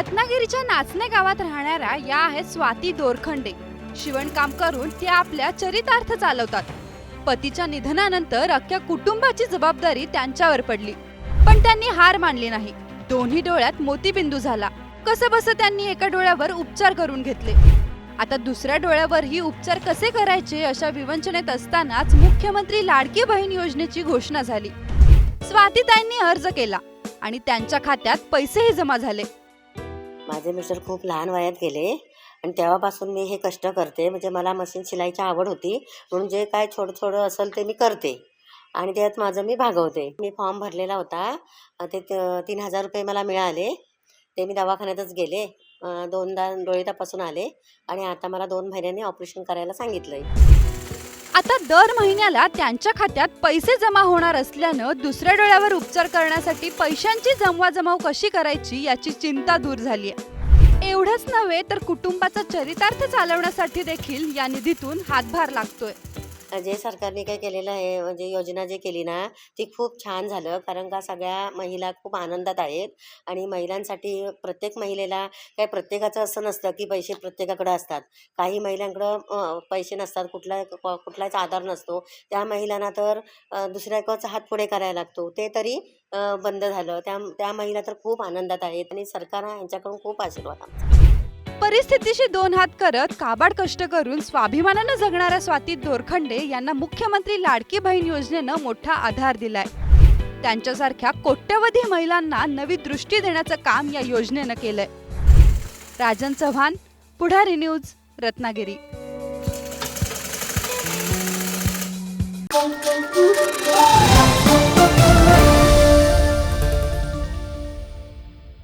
रत्नागिरीच्या नाचणे गावात राहणाऱ्या या आहेत स्वाती दोरखंडे. शिवणकाम करून त्या आपल्या चरितार्थ चालवतात. पतीच्या निधनानंतर अख्ख्या कुटुंबाची जबाबदारी त्यांच्यावर पडली. पण त्यांनी हार मानली नाही. दोन्ही डोळ्यात मोतीबिंदू झाला. कसं बस त्यांनी एका डोळ्यावर उपचार करून घेतले. आता दुसऱ्या डोळ्यावरही उपचार कसे करायचे अशा विवंचनेत असतानाच मुख्यमंत्री लाडकी बहीण योजनेची घोषणा झाली. स्वातीताईंनी अर्ज केला आणि त्यांच्या खात्यात पैसेही जमा झाले. माझे मिस्टर खूप लहान वयात गेले आणि तेव्हापासून मी हे कष्ट करते. म्हणजे मला मशीन शिलाईची आवड होती. म्हणून जे काय थोडं थोडं असेल ते मी करते. आणि त्यात माझं मी भागवते. मी फॉर्म भरलेला होता. ते तीन हजार रुपये मला मिळाले. ते मी दवाखान्यातच गेले. दोनदा डोळे तपासून आले. आणि आता मला दोन महिन्यांनी ऑपरेशन करायला सांगितलं आहे आता दर महिन्याला त्यांच्या खात्यात पैसे जमा होणार असल्यानं दुसऱ्या डोळ्यावर उपचार करण्यासाठी पैशांची जमवाजमाव कशी करायची याची चिंता दूर झाली एवढंच नव्हे तर कुटुंबाचा चरितार्थ चालवण्यासाठी देखील या निधीतून हातभार लागतोय. जे सरकारने काय केलेलं आहे म्हणजे योजना जे केली ना ती खूप छान झालं. कारण का सगळ्या महिला खूप आनंदात आहेत आणि महिलांसाठी प्रत्येक महिलेला काय प्रत्येकाचं असं नसतं की पैसे प्रत्येकाकडं असतात. काही महिलांकडं पैसे नसतात कुठला कुठलाच आधार नसतो. त्या महिलांना तर दुसऱ्याकडंच हात पुढे करायला लागतो. ते तरी बंद झालं. त्या त्या महिला तर खूप आनंदात आहेत आणि सरकार यांच्याकडून खूप आशीर्वाद आमचा. परिस्थितीशी दोन हात करत काबाड कष्ट करून स्वाभिमानानं जगणाऱ्या स्वाती दोरखंडे यांना मुख्यमंत्री लाडकी बहीण योजनेनं मोठा आधार दिलाय. त्यांच्यासारख्या कोट्यवधी महिलांना नवी दृष्टी देण्याचं काम या योजनेनं केलंय. राजन चव्हाण पुढारी न्यूज रत्नागिरी.